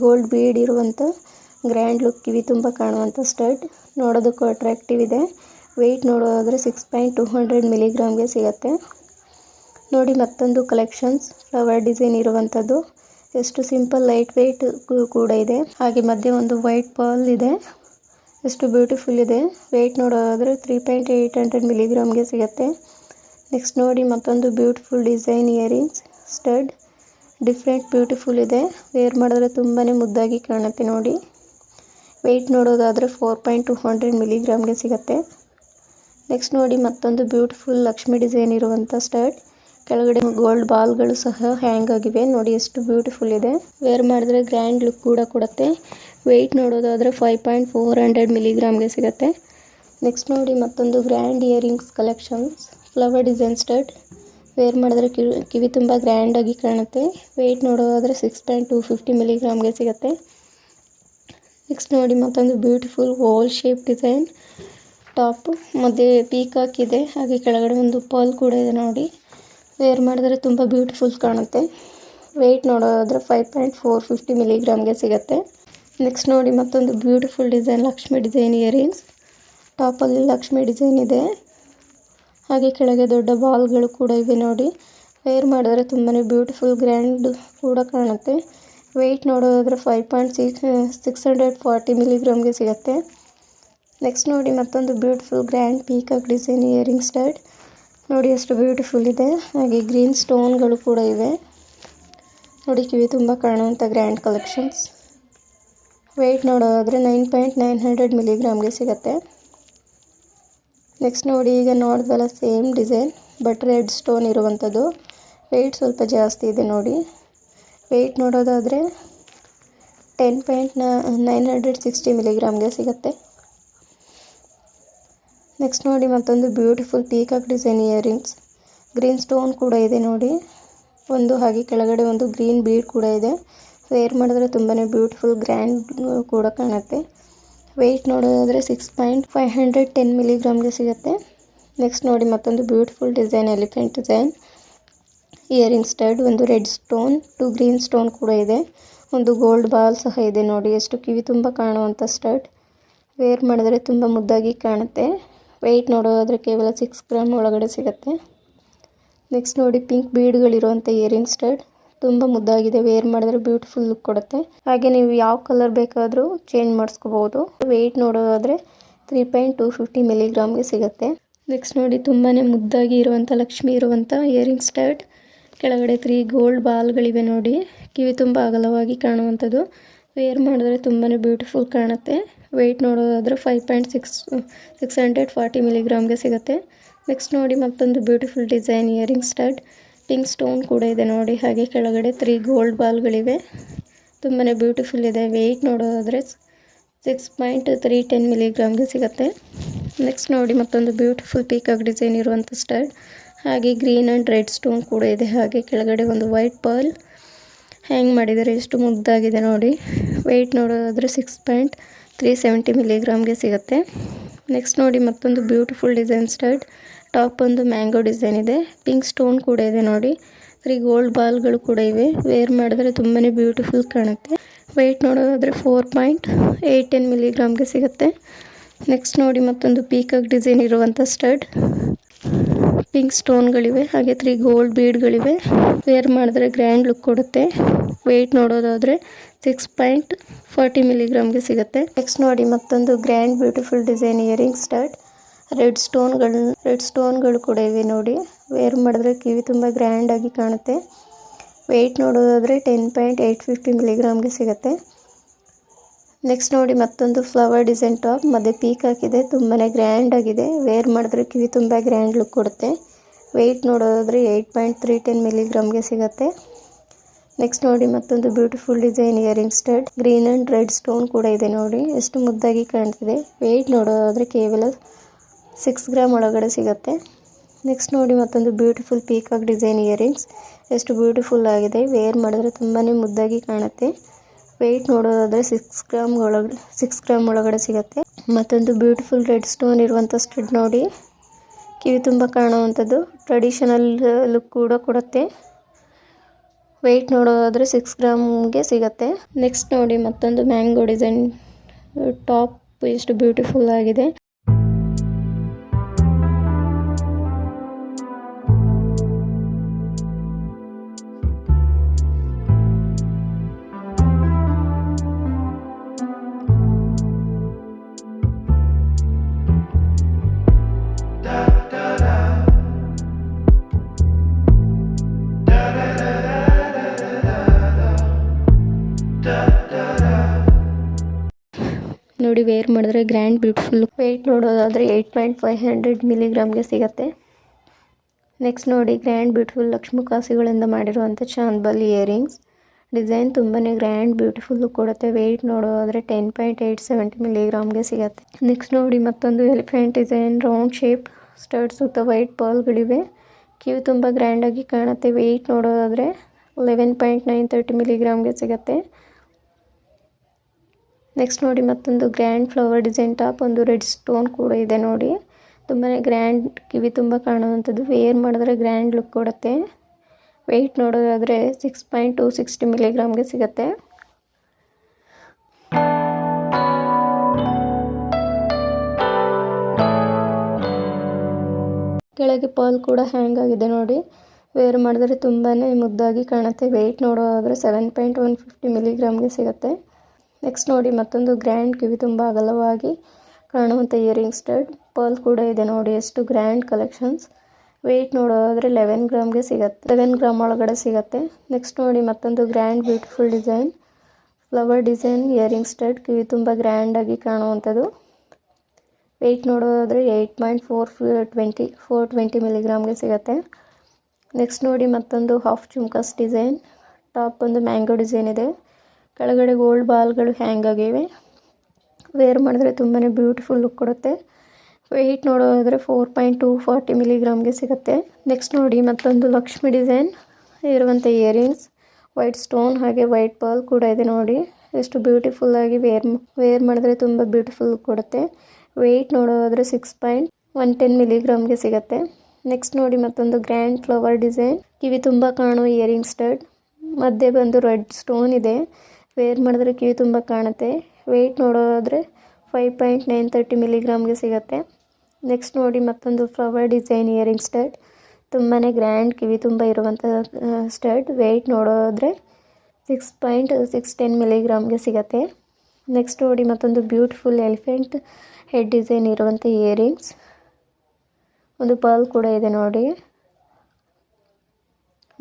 gold bead ಇರುವಂಥ ಗ್ರ್ಯಾಂಡ್ ಲುಕ್ ಕಿವಿ ತುಂಬ ಕಾಣುವಂಥ ಸ್ಟಡ್ ನೋಡೋದಕ್ಕೂ ಅಟ್ರಾಕ್ಟಿವ್ ಇದೆ. ವೆಯ್ಟ್ ನೋಡೋದಾದರೆ ಸಿಕ್ಸ್ ಪಾಯಿಂಟ್ ಟು ಹಂಡ್ರೆಡ್ ಮಿಲಿಗ್ರಾಮ್ಗೆ ಸಿಗುತ್ತೆ. ನೋಡಿ ಮತ್ತೊಂದು ಕಲೆಕ್ಷನ್ಸ್ ಫ್ಲವರ್ ಡಿಸೈನ್ ಇರುವಂಥದ್ದು ಎಷ್ಟು ಸಿಂಪಲ್ ಲೈಟ್ ವೆಯ್ಟ್ ಕೂಡ ಇದೆ. ಹಾಗೆ ಮಧ್ಯೆ ಒಂದು ವೈಟ್ ಪರ್ಲ್ ಇದೆ. ಎಷ್ಟು ಬ್ಯೂಟಿಫುಲ್ ಇದೆ. ವೆಯ್ಟ್ ನೋಡೋದಾದರೆ ತ್ರೀ ಪಾಯಿಂಟ್ ಏಯ್ಟ್ ಹಂಡ್ರೆಡ್ ಮಿಲಿಗ್ರಾಮ್ಗೆ ಸಿಗುತ್ತೆ. ನೆಕ್ಸ್ಟ್ ನೋಡಿ ಮತ್ತೊಂದು beautiful design earrings stud different beautiful ಇದೆ. ವೇರ್ ಮಾಡಿದ್ರೆ ತುಂಬಾ ಮುದ್ದಾಗಿ ಕಾಣುತ್ತೆ ನೋಡಿ. ವೆಯ್ಟ್ ನೋಡೋದಾದರೆ ಫೋರ್ ಪಾಯಿಂಟ್ ಟು ಹಂಡ್ರೆಡ್ ಮಿಲಿಗ್ರಾಮ್ಗೆ ಸಿಗುತ್ತೆ. ನೆಕ್ಸ್ಟ್ ನೋಡಿ ಮತ್ತೊಂದು ಬ್ಯೂಟಿಫುಲ್ ಲಕ್ಷ್ಮಿ ಡಿಸೈನ್ ಇರುವಂಥ ಸ್ಟರ್ಟ್ ಕೆಳಗಡೆ ಗೋಲ್ಡ್ ಬಾಲ್ಗಳು ಸಹ ಹ್ಯಾಂಗ್ ಆಗಿವೆ. ನೋಡಿ ಎಷ್ಟು ಬ್ಯೂಟಿಫುಲ್ ಇದೆ. ವೇರ್ ಮಾಡಿದ್ರೆ ಗ್ರ್ಯಾಂಡ್ ಲುಕ್ ಕೂಡ ಕೊಡುತ್ತೆ. ವೆಯ್ಟ್ ನೋಡೋದಾದರೆ ಫೈವ್ ಪಾಯಿಂಟ್ ಫೋರ್ ಹಂಡ್ರೆಡ್ ಮಿಲಿಗ್ರಾಮ್ಗೆ ಸಿಗುತ್ತೆ. ನೆಕ್ಸ್ಟ್ ನೋಡಿ ಮತ್ತೊಂದು grand earrings collections flower design stud wear ಮಾಡಿದ್ರೆ ಕಿವಿ ಕಿವಿ ತುಂಬ ಗ್ರ್ಯಾಂಡಾಗಿ ಕಾಣುತ್ತೆ. ವೆಯ್ಟ್ ನೋಡೋದಾದರೆ ಸಿಕ್ಸ್ ಪಾಯಿಂಟ್ ಟು ಫಿಫ್ಟಿ ಮಿಲಿಗ್ರಾಮ್ಗೆ ಸಿಗುತ್ತೆ. ನೆಕ್ಸ್ಟ್ ನೋಡಿ ಮತ್ತೊಂದು beautiful oval shape design top ಮಧ್ಯೆ ಪೀಕಾಕ್ ಇದೆ ಹಾಗೆ ಕೆಳಗಡೆ ಒಂದು ಪರ್ಲ್ ಕೂಡ ಇದೆ ನೋಡಿ. ವೇರ್ ಮಾಡಿದ್ರೆ ತುಂಬ ಬ್ಯೂಟಿಫುಲ್ ಕಾಣುತ್ತೆ. ವೆಯ್ಟ್ ನೋಡೋದಾದರೆ ಫೈವ್ ಪಾಯಿಂಟ್ ಫೋರ್ ಫಿಫ್ಟಿ ಮಿಲಿಗ್ರಾಮ್ಗೆ ಸಿಗುತ್ತೆ. ನೆಕ್ಸ್ಟ್ ನೋಡಿ ಮತ್ತೊಂದು beautiful design Lakshmi design earrings ಟಾಪಲ್ಲಿ Lakshmi design ಇದೆ. ಹಾಗೆ ಕೆಳಗೆ ದೊಡ್ಡ ಬಾಲ್ಗಳು ಕೂಡ ಇವೆ ನೋಡಿ. ವೇರ್ ಮಾಡಿದ್ರೆ ತುಂಬಾನೇ ಬ್ಯೂಟಿಫುಲ್ ಗ್ರ್ಯಾಂಡ್ ಕೂಡ ಕಾಣುತ್ತೆ. ವೆಯ್ಟ್ ನೋಡೋದಾದ್ರೆ five point six six hundred forty ಮಿಲಿಗ್ರಾಮ್ಗೆ ಸಿಗುತ್ತೆ. ನೆಕ್ಸ್ಟ್ ನೋಡಿ ಮತ್ತೊಂದು beautiful grand peacock design earring stud ನೋಡಿ ಎಷ್ಟು ಬ್ಯೂಟಿಫುಲ್ ಇದೆ. ಹಾಗೆ ಗ್ರೀನ್ ಸ್ಟೋನ್ಗಳು ಕೂಡ ಇವೆ. ನೋಡಿ ಕಿವಿ ತುಂಬ ಕಾಣುವಂಥ ಗ್ರ್ಯಾಂಡ್ ಕಲೆಕ್ಷನ್ಸ್ ವೆಯ್ಟ್ ನೋಡೋದಾದರೆ ನೈನ್ ಪಾಯಿಂಟ್ ನೈನ್ ಹಂಡ್ರೆಡ್ ಮಿಲಿಗ್ರಾಮ್ಗೆ ಸಿಗುತ್ತೆ. ನೆಕ್ಸ್ಟ್ ನೋಡಿ, ಈಗ ನೋಡಿದ್ವಲ್ಲ same design but red stone ಇರುವಂಥದ್ದು. ವೆಯ್ಟ್ ಸ್ವಲ್ಪ ಜಾಸ್ತಿ ಇದೆ ನೋಡಿ. ವೆಯ್ಟ್ ನೋಡೋದಾದರೆ ten point nine hundred sixty ಮಿಲಿಗ್ರಾಮ್ಗೆ ಸಿಗುತ್ತೆ. ನೆಕ್ಸ್ಟ್ ನೋಡಿ, ಮತ್ತೊಂದು beautiful peacock design earrings green stone ಕೂಡ ಇದೆ ನೋಡಿ. ಒಂದು ಹಾಗೆ ಕೆಳಗಡೆ ಒಂದು ಗ್ರೀನ್ ಬೀಡ್ ಕೂಡ ಇದೆ. ವೇರ್ ಮಾಡಿದ್ರೆ ತುಂಬಾ ಬ್ಯೂಟಿಫುಲ್ ಗ್ರ್ಯಾಂಡ್ ಕೂಡ ಕಾಣುತ್ತೆ. ವೆಯ್ಟ್ ನೋಡೋದಾದರೆ six point five hundred ten ಮಿಲಿಗ್ರಾಮ್ಗೆ ಸಿಗುತ್ತೆ. ನೆಕ್ಸ್ಟ್ ನೋಡಿ ಮತ್ತೊಂದು beautiful design elephant design earring stud ಒಂದು red stone two green stone ಕೂಡ ಇದೆ. ಒಂದು ಗೋಲ್ಡ್ ಬಾಲ್ ಸಹ ಇದೆ ನೋಡಿ, ಎಷ್ಟು ಕಿವಿ ತುಂಬ ಕಾಣುವಂಥ ಸ್ಟಡ್ ವೇರ್ ಮಾಡಿದ್ರೆ ತುಂಬ ಮುದ್ದಾಗಿ ಕಾಣುತ್ತೆ. ವೆಯ್ಟ್ ನೋಡೋದಾದರೆ ಕೇವಲ ಸಿಕ್ಸ್ ಗ್ರಾಮ್ ಒಳಗಡೆ ಸಿಗುತ್ತೆ. ನೆಕ್ಸ್ಟ್ ನೋಡಿ ಪಿಂಕ್ ಬೀಡ್ಗಳಿರುವಂಥ ಇಯರಿಂಗ್ ಸ್ಟಡ್ ತುಂಬ ಮುದ್ದಾಗಿದೆ. ವೇರ್ ಮಾಡಿದ್ರೆ ಬ್ಯೂಟಿಫುಲ್ ಲುಕ್ ಕೊಡುತ್ತೆ. ಹಾಗೆ ನೀವು ಯಾವ ಕಲರ್ ಬೇಕಾದರೂ ಚೇಂಜ್ ಮಾಡಿಸ್ಕೋಬಹುದು ವೆಯ್ಟ್ ನೋಡೋದಾದರೆ ತ್ರೀ ಪಾಯಿಂಟ್ ಟೂ ಫಿಫ್ಟಿ ಮಿಲಿಗ್ರಾಮ್ಗೆ ಸಿಗುತ್ತೆ. ನೆಕ್ಸ್ಟ್ ನೋಡಿ ತುಂಬಾ ಮುದ್ದಾಗಿ ಇರುವಂಥ ಲಕ್ಷ್ಮಿ ಇರುವಂಥ ಇಯರಿಂಗ್ ಸ್ಟಡ್ ಕೆಳಗಡೆ ತ್ರೀ ಗೋಲ್ಡ್ ಬಾಲ್ಗಳಿವೆ ನೋಡಿ. ಕಿವಿ ತುಂಬ ಅಗಲವಾಗಿ ಕಾಣುವಂಥದ್ದು. ವೇರ್ ಮಾಡಿದ್ರೆ ತುಂಬಾ ಬ್ಯೂಟಿಫುಲ್ ಕಾಣುತ್ತೆ. ವೆಯ್ಟ್ ನೋಡೋದಾದರೆ five point six six hundred forty ಮಿಲಿಗ್ರಾಮ್ಗೆ ಸಿಗುತ್ತೆ. ನೆಕ್ಸ್ಟ್ ನೋಡಿ, ಮತ್ತೊಂದು beautiful design earring stud pink stone ಕೂಡ ಇದೆ ನೋಡಿ. ಹಾಗೆ ಕೆಳಗಡೆ ತ್ರೀ ಗೋಲ್ಡ್ ಬಾಲ್ಗಳಿವೆ ತುಂಬಾ ಬ್ಯೂಟಿಫುಲ್ ಇದೆ. ವೆಯ್ಟ್ ನೋಡೋದಾದರೆ ಸಿಕ್ಸ್ ಪಾಯಿಂಟ್ ತ್ರೀ ಟೆನ್ ಮಿಲಿಗ್ರಾಮ್ಗೆ ಸಿಗುತ್ತೆ. ನೆಕ್ಸ್ಟ್ ನೋಡಿ ಮತ್ತೊಂದು ಬ್ಯೂಟಿಫುಲ್ ಪೀಕಾಕ್ ಡಿಸೈನ್ ಇರುವಂಥ ಸ್ಟಡ್ ಹಾಗೆ ಗ್ರೀನ್ ಆ್ಯಂಡ್ ರೆಡ್ ಸ್ಟೋನ್ ಕೂಡ ಇದೆ. ಹಾಗೆ ಕೆಳಗಡೆ ಒಂದು ವೈಟ್ ಪರ್ಲ್ ಹ್ಯಾಂಗ್ ಮಾಡಿದರೆ ಎಷ್ಟು ಮುದ್ದಾಗಿದೆ ನೋಡಿ. ವೆಯ್ಟ್ ನೋಡೋದಾದರೆ ಸಿಕ್ಸ್ ಪಾಯಿಂಟ್ ತ್ರೀ ಸೆವೆಂಟಿ ಮಿಲಿಗ್ರಾಮ್ಗೆ ಸಿಗುತ್ತೆ. ನೆಕ್ಸ್ಟ್ ನೋಡಿ ಮತ್ತೊಂದು ಬ್ಯೂಟಿಫುಲ್ ಡಿಸೈನ್ ಸ್ಟಡ್ ಟಾಪ್ ಒಂದು ಮ್ಯಾಂಗೋ ಡಿಸೈನ್ ಇದೆ. ಪಿಂಕ್ ಸ್ಟೋನ್ ಕೂಡ ಇದೆ ನೋಡಿ. ತ್ರೀ ಗೋಲ್ಡ್ ಬಾಲ್ಗಳು ಕೂಡ ಇವೆ. ವೇರ್ ಮಾಡಿದ್ರೆ ತುಂಬಾ ಬ್ಯೂಟಿಫುಲ್ ಕಾಣುತ್ತೆ. ವೆಯ್ಟ್ ನೋಡೋದಾದರೆ ಫೋರ್ ಪಾಯಿಂಟ್ ಏಯ್ಟ್ ಟೆನ್ ಮಿಲಿಗ್ರಾಮ್ಗೆ ಸಿಗುತ್ತೆ. ನೆಕ್ಸ್ಟ್ ನೋಡಿ ಮತ್ತೊಂದು ಪೀಕಾಕ್ ಡಿಸೈನ್ ಇರುವಂಥ ಸ್ಟಡ್. ಪಿಂಕ್ ಸ್ಟೋನ್ಗಳಿವೆ, ಹಾಗೆ ತ್ರೀ ಗೋಲ್ಡ್ ಬೀಡ್ಗಳಿವೆ. ವೇರ್ ಮಾಡಿದ್ರೆ ಗ್ರ್ಯಾಂಡ್ ಲುಕ್ ಕೊಡುತ್ತೆ. ವೆಯ್ಟ್ ನೋಡೋದಾದರೆ ಸಿಕ್ಸ್ ಪಾಯಿಂಟ್ ಫಾರ್ಟಿ ಮಿಲಿಗ್ರಾಮ್ಗೆ ಸಿಗುತ್ತೆ. ನೆಕ್ಸ್ಟ್ ನೋಡಿ ಮತ್ತೊಂದು grand beautiful design earring stud. Red ಸ್ಟೋನ್ಗಳು red ಸ್ಟೋನ್ಗಳು ಕೂಡ ಇವೆ ನೋಡಿ. ವೇರ್ ಮಾಡಿದ್ರೆ ಕಿವಿ ತುಂಬ ಗ್ರ್ಯಾಂಡಾಗಿ ಕಾಣುತ್ತೆ. ವೆಯ್ಟ್ ನೋಡೋದಾದರೆ ಟೆನ್ ಪಾಯಿಂಟ್ ಏಯ್ಟ್ ಫಿಫ್ಟಿ ಮಿಲಿಗ್ರಾಮ್ಗೆ ಸಿಗುತ್ತೆ. ನೆಕ್ಸ್ಟ್ ನೋಡಿ ಮತ್ತೊಂದು ಫ್ಲವರ್ ಡಿಸೈನ್ ಟಾಪ್. ಮಧ್ಯೆ ಪೀಕ್ ಹಾಕಿದೆ ತುಂಬಾ ಗ್ರ್ಯಾಂಡ್ ಆಗಿದೆ. ವೇರ್ ಮಾಡಿದ್ರೆ ಕಿವಿ ತುಂಬ ಗ್ರ್ಯಾಂಡ್ ಲುಕ್ ಕೊಡುತ್ತೆ. ವೆಯ್ಟ್ ನೋಡೋದಾದರೆ ಏಯ್ಟ್ ಪಾಯಿಂಟ್ ತ್ರೀ ಟೆನ್ ಮಿಲಿಗ್ರಾಮ್ಗೆ ಸಿಗುತ್ತೆ. ನೆಕ್ಸ್ಟ್ ನೋಡಿ ಮತ್ತೊಂದು beautiful design earring stud. Green and red stone ಕೂಡ ಇದೆ ನೋಡಿ. ಎಷ್ಟು ಮುದ್ದಾಗಿ ಕಾಣ್ತಿದೆ. ವೆಯ್ಟ್ ನೋಡೋದಾದರೆ ಕೇವಲ ಸಿಕ್ಸ್ ಗ್ರಾಮ್ ಒಳಗಡೆ ಸಿಗುತ್ತೆ. ನೆಕ್ಸ್ಟ್ ನೋಡಿ ಮತ್ತೊಂದು ಬ್ಯೂಟಿಫುಲ್ ಪೀಕಾಕ್ ಡಿಸೈನ್ ಇಯರಿಂಗ್ಸ್ ಎಷ್ಟು ಬ್ಯೂಟಿಫುಲ್ ಆಗಿದೆ. ವೇರ್ ಮಾಡಿದ್ರೆ ತುಂಬಾ ಮುದ್ದಾಗಿ ಕಾಣುತ್ತೆ. ವೆಯ್ಟ್ ನೋಡೋದಾದರೆ ಸಿಕ್ಸ್ ಗ್ರಾಮ್ ಒಳಗಡೆ ಸಿಕ್ಸ್ ಗ್ರಾಮ್ ಒಳಗಡೆ ಸಿಗುತ್ತೆ. ಮತ್ತೊಂದು ಬ್ಯೂಟಿಫುಲ್ ರೆಡ್ ಸ್ಟೋನ್ ಇರುವಂಥ ಸ್ಟಡ್ ನೋಡಿ. ಕಿವಿ ತುಂಬ ಕಾಣುವಂಥದ್ದು. ಟ್ರೆಡಿಷನಲ್ ಲುಕ್ ಕೂಡ ಕೊಡುತ್ತೆ. ವೆಯ್ಟ್ ನೋಡೋದಾದರೆ ಸಿಕ್ಸ್ ಗ್ರಾಮ್ಗೆ ಸಿಗುತ್ತೆ. ನೆಕ್ಸ್ಟ್ ನೋಡಿ ಮತ್ತೊಂದು ಮ್ಯಾಂಗೋ ಡಿಸೈನ್ ಟಾಪ್ ಎಷ್ಟು ಬ್ಯೂಟಿಫುಲ್ ಆಗಿದೆ. ನೋಡಿ ವೇರ್ ಮಾಡಿದ್ರೆ ಗ್ರ್ಯಾಂಡ್ ಬ್ಯೂಟಿಫುಲ್ ವೆಯ್ಟ್ ನೋಡೋದಾದರೆ ಏಯ್ಟ್ ಪಾಯಿಂಟ್ ಫೈವ್ ಹಂಡ್ರೆಡ್ ಮಿಲಿಗ್ರಾಮ್ಗೆ ಸಿಗುತ್ತೆ. ನೆಕ್ಸ್ಟ್ ನೋಡಿ ಗ್ರ್ಯಾಂಡ್ ಬ್ಯೂಟಿಫುಲ್ ಲಕ್ಷ್ಮಿ ಕಾಸಿಗಳಿಂದ ಮಾಡಿರುವಂಥ ಚಾಂದ್ಬಲ್ ಇಯರಿಂಗ್ಸ್ ಡಿಸೈನ್ ತುಂಬಾ ಗ್ರ್ಯಾಂಡ್ ಬ್ಯೂಟಿಫುಲ್ ಕೊಡುತ್ತೆ. ವೆಯ್ಟ್ ನೋಡೋದಾದರೆ ಟೆನ್ ಪಾಯಿಂಟ್ ಏಯ್ಟ್ ಸೆವೆಂಟಿ ಮಿಲಿಗ್ರಾಮ್ಗೆ ಸಿಗುತ್ತೆ. ನೆಕ್ಸ್ಟ್ ನೋಡಿ, ಮತ್ತೊಂದು elephant design round shape stud ಸುತ್ತ ವೈಟ್ ಪರ್ಲ್ಗಳಿವೆ ಕಿವಿ ತುಂಬ ಗ್ರ್ಯಾಂಡಾಗಿ ಕಾಣುತ್ತೆ. ವೆಯ್ಟ್ ನೋಡೋದಾದರೆ ಲೆವೆನ್ ಪಾಯಿಂಟ್ ನೈನ್ ತರ್ಟಿ ಮಿಲಿಗ್ರಾಮ್ಗೆ ಸಿಗುತ್ತೆ. ನೆಕ್ಸ್ಟ್ ನೋಡಿ ಮತ್ತೊಂದು ಗ್ರ್ಯಾಂಡ್ ಫ್ಲವರ್ ಡಿಸೈನ್ ಟಾಪ್ ಒಂದು ರೆಡ್ ಸ್ಟೋನ್ ಕೂಡ ಇದೆ ನೋಡಿ. ತುಂಬಾ ಗ್ರ್ಯಾಂಡ್ ಕಿವಿ ತುಂಬ ಕಾಣುವಂಥದ್ದು. ವೇರ್ ಮಾಡಿದ್ರೆ ಗ್ರ್ಯಾಂಡ್ ಲುಕ್ ಕೊಡುತ್ತೆ. ವೆಯ್ಟ್ ನೋಡೋದಾದರೆ ಸಿಕ್ಸ್ ಪಾಯಿಂಟ್ ಟು ಸಿಕ್ಸ್ಟಿ ಮಿಲಿಗ್ರಾಮ್ಗೆ ಸಿಗುತ್ತೆ. ಕೆಳಗೆ ಪಾಲ್ ಕೂಡ ಹ್ಯಾಂಗ್ ಆಗಿದೆ ನೋಡಿ. ವೇರ್ ಮಾಡಿದ್ರೆ ತುಂಬಾ ಮುದ್ದಾಗಿ ಕಾಣುತ್ತೆ. ವೆಯ್ಟ್ ನೋಡೋದಾದರೆ ಸೆವೆನ್ ಪಾಯಿಂಟ್ ಒನ್ ಫಿಫ್ಟಿ ಮಿಲಿಗ್ರಾಮ್ಗೆ ಸಿಗುತ್ತೆ. ನೆಕ್ಸ್ಟ್ ನೋಡಿ ಮತ್ತೊಂದು ಗ್ರ್ಯಾಂಡ್ ಕಿವಿ ತುಂಬ ಅಗಲವಾಗಿ ಕಾಣುವಂಥ ಇಯರಿಂಗ್ ಸ್ಟಡ್ ಪರ್ಲ್ ಕೂಡ ಇದೆ ನೋಡಿ, ಎಷ್ಟು ಗ್ರ್ಯಾಂಡ್ ಕಲೆಕ್ಷನ್ಸ್ ವೆಯ್ಟ್ ನೋಡೋದಾದರೆ ಲೆವೆನ್ ಗ್ರಾಮ್ಗೆ ಸಿಗುತ್ತೆ. ಲೆವೆನ್ ಗ್ರಾಮ್ ಒಳಗಡೆ ಸಿಗುತ್ತೆ. ನೆಕ್ಸ್ಟ್ ನೋಡಿ ಮತ್ತೊಂದು grand beautiful design flower design earring stud ಕಿವಿ ತುಂಬ ಗ್ರ್ಯಾಂಡಾಗಿ ಕಾಣುವಂಥದ್ದು. ವೆಯ್ಟ್ ನೋಡೋದಾದರೆ eight point four twenty four twenty ಮಿಲಿಗ್ರಾಮ್ಗೆ ಸಿಗುತ್ತೆ. ನೆಕ್ಸ್ಟ್ ನೋಡಿ ಮತ್ತೊಂದು ಹಾಫ್ ಚುಮ್ಕಸ್ ಡಿಸೈನ್ ಟಾಪ್ ಒಂದು ಮ್ಯಾಂಗೋ ಡಿಸೈನ್ ಇದೆ. ಕೆಳಗಡೆ ಗೋಲ್ಡ್ ಬಾಲ್ಗಳು ಹ್ಯಾಂಗ್ ಆಗಿವೆ. ವೇರ್ ಮಾಡಿದ್ರೆ ತುಂಬಾ ಬ್ಯೂಟಿಫುಲ್ ಲುಕ್ ಕೊಡುತ್ತೆ. ವೆಯ್ಟ್ ನೋಡೋದಾದರೆ ಫೋರ್ ಪಾಯಿಂಟ್ ಟು ಫಾರ್ಟಿ ಮಿಲಿಗ್ರಾಮ್ಗೆ ಸಿಗುತ್ತೆ. ನೆಕ್ಸ್ಟ್ ನೋಡಿ ಮತ್ತೊಂದು ಲಕ್ಷ್ಮಿ ಡಿಸೈನ್ ಇರುವಂಥ ಇಯರಿಂಗ್ಸ್ ವೈಟ್ ಸ್ಟೋನ್ ಹಾಗೆ ವೈಟ್ ಬಾಲ್ ಕೂಡ ಇದೆ ನೋಡಿ. ಎಷ್ಟು ಬ್ಯೂಟಿಫುಲ್ ಆಗಿ ವೇರ್ ವೇರ್ ಮಾಡಿದ್ರೆ ತುಂಬ ಬ್ಯೂಟಿಫುಲ್ ಕೊಡುತ್ತೆ. ವೆಯ್ಟ್ ನೋಡೋದಾದರೆ ಸಿಕ್ಸ್ ಪಾಯಿಂಟ್ ಒನ್ ಟೆನ್ ಮಿಲಿಗ್ರಾಮ್ಗೆ ಸಿಗುತ್ತೆ. ನೆಕ್ಸ್ಟ್ ನೋಡಿ ಮತ್ತೊಂದು ಗ್ರ್ಯಾಂಡ್ ಫ್ಲವರ್ ಡಿಸೈನ್ ಕಿವಿ ತುಂಬ ಕಾಣೋ ಇಯರಿಂಗ್ ಸ್ಟಡ್ ಮಧ್ಯೆ ಬಂದು ರೆಡ್ ಸ್ಟೋನ್ ಇದೆ. ವೇರ್ ಮಾಡಿದ್ರೆ ಕಿವಿ ತುಂಬ ಕಾಣುತ್ತೆ. ವೆಯ್ಟ್ ನೋಡೋದಾದರೆ ಫೈವ್ ಪಾಯಿಂಟ್ ನೈನ್ ತರ್ಟಿ ಮಿಲಿಗ್ರಾಮ್ಗೆ ಸಿಗುತ್ತೆ. ನೆಕ್ಸ್ಟ್ ನೋಡಿ ಮತ್ತೊಂದು ಫ್ಲವರ್ ಡಿಸೈನ್ ಇಯರಿಂಗ್ ಸ್ಟಡ್ ತುಂಬಾ ಗ್ರ್ಯಾಂಡ್ ಕಿವಿ ತುಂಬ ಇರುವಂಥ ಸ್ಟಡ್ ವೆಯ್ಟ್ ನೋಡೋದ್ರೆ ಸಿಕ್ಸ್ ಪಾಯಿಂಟ್ ಸಿಕ್ಸ್ ಟೆನ್ ಮಿಲಿಗ್ರಾಮ್ಗೆ ಸಿಗುತ್ತೆ. ನೆಕ್ಸ್ಟ್ ನೋಡಿ ಮತ್ತೊಂದು ಬ್ಯೂಟಿಫುಲ್ ಎಲಿಫೆಂಟ್ ಹೆಡ್ ಡಿಸೈನ್ ಇರುವಂಥ ಇಯರಿಂಗ್ಸ್ ಒಂದು ಪರ್ಲ್ ಕೂಡ ಇದೆ ನೋಡಿ.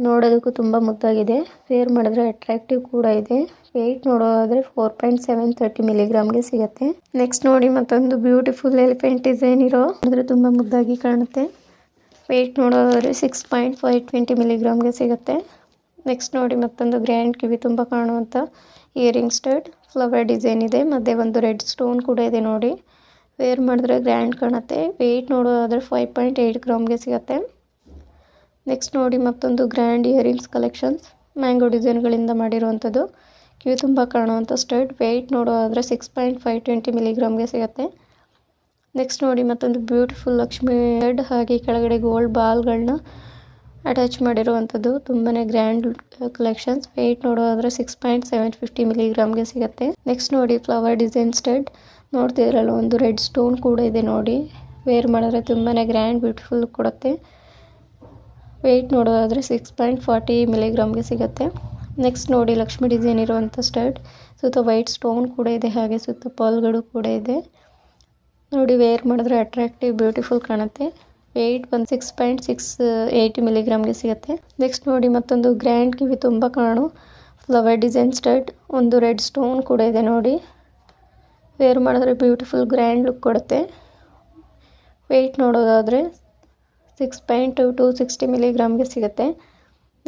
ನೋಡೋದಕ್ಕೂ ತುಂಬ ಮುದ್ದಾಗಿದೆ. ವೇರ್ ಮಾಡಿದ್ರೆ ಅಟ್ರಾಕ್ಟಿವ್ ಕೂಡ ಇದೆ. ವೆಯ್ಟ್ ನೋಡೋದಾದ್ರೆ ಫೋರ್ ಪಾಯಿಂಟ್ ಸೆವೆನ್ ತರ್ಟಿ ಮಿಲಿಗ್ರಾಮ್ಗೆ ಸಿಗುತ್ತೆ. ನೆಕ್ಸ್ಟ್ ನೋಡಿ ಮತ್ತೊಂದು ಬ್ಯೂಟಿಫುಲ್ ಎಲಿಫೆಂಟ್ ಡಿಸೈನ್ ಇರೋ. ಅಂದರೆ ತುಂಬ ಮುದ್ದಾಗಿ ಕಾಣುತ್ತೆ. ವೆಯ್ಟ್ ನೋಡೋದಾದ್ರೆ ಸಿಕ್ಸ್ ಪಾಯಿಂಟ್ ಫೈವ್ ಟ್ವೆಂಟಿ ಮಿಲಿಗ್ರಾಮ್ಗೆ ಸಿಗುತ್ತೆ. ನೆಕ್ಸ್ಟ್ ನೋಡಿ ಮತ್ತೊಂದು ಗ್ರ್ಯಾಂಡ್ ಕಿವಿ ತುಂಬ ಕಾಣುವಂಥ ಇಯರಿಂಗ್ ಸ್ಟಡ್ ಫ್ಲವರ್ ಡಿಸೈನ್ ಇದೆ. ಮತ್ತು ಒಂದು ರೆಡ್ ಸ್ಟೋನ್ ಕೂಡ ಇದೆ ನೋಡಿ. ವೇರ್ ಮಾಡಿದ್ರೆ ಗ್ರ್ಯಾಂಡ್ ಕಾಣುತ್ತೆ. ವೆಯ್ಟ್ ನೋಡೋದಾದ್ರೆ ಫೈವ್ ಪಾಯಿಂಟ್ ಏಯ್ಟ್ ಗ್ರಾಮ್ಗೆ ಸಿಗುತ್ತೆ. ನೆಕ್ಸ್ಟ್ ನೋಡಿ ಮತ್ತೊಂದು ಗ್ರ್ಯಾಂಡ್ ಇಯರಿಂಗ್ಸ್ ಕಲೆಕ್ಷನ್ಸ್ ಮ್ಯಾಂಗೋ ಡಿಸೈನ್ಗಳಿಂದ ಮಾಡಿರುವಂಥದ್ದು. ಕಿವಿ ತುಂಬ ಕಾಣುವಂಥ ಸ್ಟರ್ಟ್ ವೆಯ್ಟ್ ನೋಡೋದಾದರೆ ಸಿಕ್ಸ್ ಪಾಯಿಂಟ್ ಫೈವ್ ಟ್ವೆಂಟಿ ಮಿಲಿಗ್ರಾಮ್ಗೆ ಸಿಗುತ್ತೆ. ನೆಕ್ಸ್ಟ್ ನೋಡಿ ಮತ್ತೊಂದು ಬ್ಯೂಟಿಫುಲ್ ಲಕ್ಷ್ಮಿ ಹೆಡ್ ಹಾಗೆ ಕೆಳಗಡೆ ಗೋಲ್ಡ್ ಬಾಲ್ಗಳನ್ನ ಅಟ್ಯಾಚ್ ಮಾಡಿರುವಂಥದ್ದು. ತುಂಬಾ ಗ್ರ್ಯಾಂಡ್ ಕಲೆಕ್ಷನ್ಸ್ ವೆಯ್ಟ್ ನೋಡೋದಾದರೆ ಸಿಕ್ಸ್ ಪಾಯಿಂಟ್ ಸೆವೆನ್ ಫಿಫ್ಟಿ ಮಿಲಿಗ್ರಾಮ್ಗೆ ಸಿಗುತ್ತೆ. ನೆಕ್ಸ್ಟ್ ನೋಡಿ ಫ್ಲವರ್ ಡಿಸೈನ್ ಸ್ಟೆಡ್ ನೋಡ್ತಿದ್ರಲ್ಲ ಒಂದು ರೆಡ್ ಸ್ಟೋನ್ ಕೂಡ ಇದೆ ನೋಡಿ. ವೇರ್ ಮಾಡಿದ್ರೆ ತುಂಬಾ ಗ್ರ್ಯಾಂಡ್ ಬ್ಯೂಟಿಫುಲ್ ಕೊಡುತ್ತೆ. ವೆಯ್ಟ್ ನೋಡೋದಾದರೆ ಸಿಕ್ಸ್ ಪಾಯಿಂಟ್ ಫಾರ್ಟಿ ಮಿಲಿಗ್ರಾಮ್ಗೆ ಸಿಗುತ್ತೆ. ನೆಕ್ಸ್ಟ್ ನೋಡಿ ಲಕ್ಷ್ಮಿ ಡಿಸೈನ್ ಇರುವಂಥ ಸ್ಟಡ್ ಸುತ್ತ ವೈಟ್ ಸ್ಟೋನ್ ಕೂಡ ಇದೆ, ಹಾಗೆ ಸುತ್ತ ಪರ್ಲ್ಗಳು ಕೂಡ ಇದೆ. ನೋಡಿ ವೇರ್ ಮಾಡಿದ್ರೆ ಅಟ್ರಾಕ್ಟಿವ್ ಬ್ಯೂಟಿಫುಲ್ ಕಾಣುತ್ತೆ. ವೆಯ್ಟ್ ಬಂದು ಸಿಕ್ಸ್ ಪಾಯಿಂಟ್ ಸಿಕ್ಸ್ ಏಯ್ಟಿ ಮಿಲಿಗ್ರಾಮ್ಗೆ ಸಿಗುತ್ತೆ. ನೆಕ್ಸ್ಟ್ ನೋಡಿ ಮತ್ತೊಂದು ಗ್ರ್ಯಾಂಡ್ ಕಿವಿ ತುಂಬ ಕಾಣು. ಫ್ಲವರ್ ಡಿಸೈನ್ ಸ್ಟಡ್ ಒಂದು ರೆಡ್ ಸ್ಟೋನ್ ಕೂಡ ಇದೆ ನೋಡಿ. ವೇರ್ ಮಾಡಿದ್ರೆ ಬ್ಯೂಟಿಫುಲ್ ಗ್ರ್ಯಾಂಡ್ ಲುಕ್ ಕೊಡುತ್ತೆ. ವೆಯ್ಟ್ ನೋಡೋದಾದರೆ ಸಿಕ್ಸ್ ಪಾಯಿಂಟ್ ಟು ಸಿಕ್ಸ್ಟಿ ಮಿಲಿಗ್ರಾಮ್ಗೆ ಸಿಗುತ್ತೆ.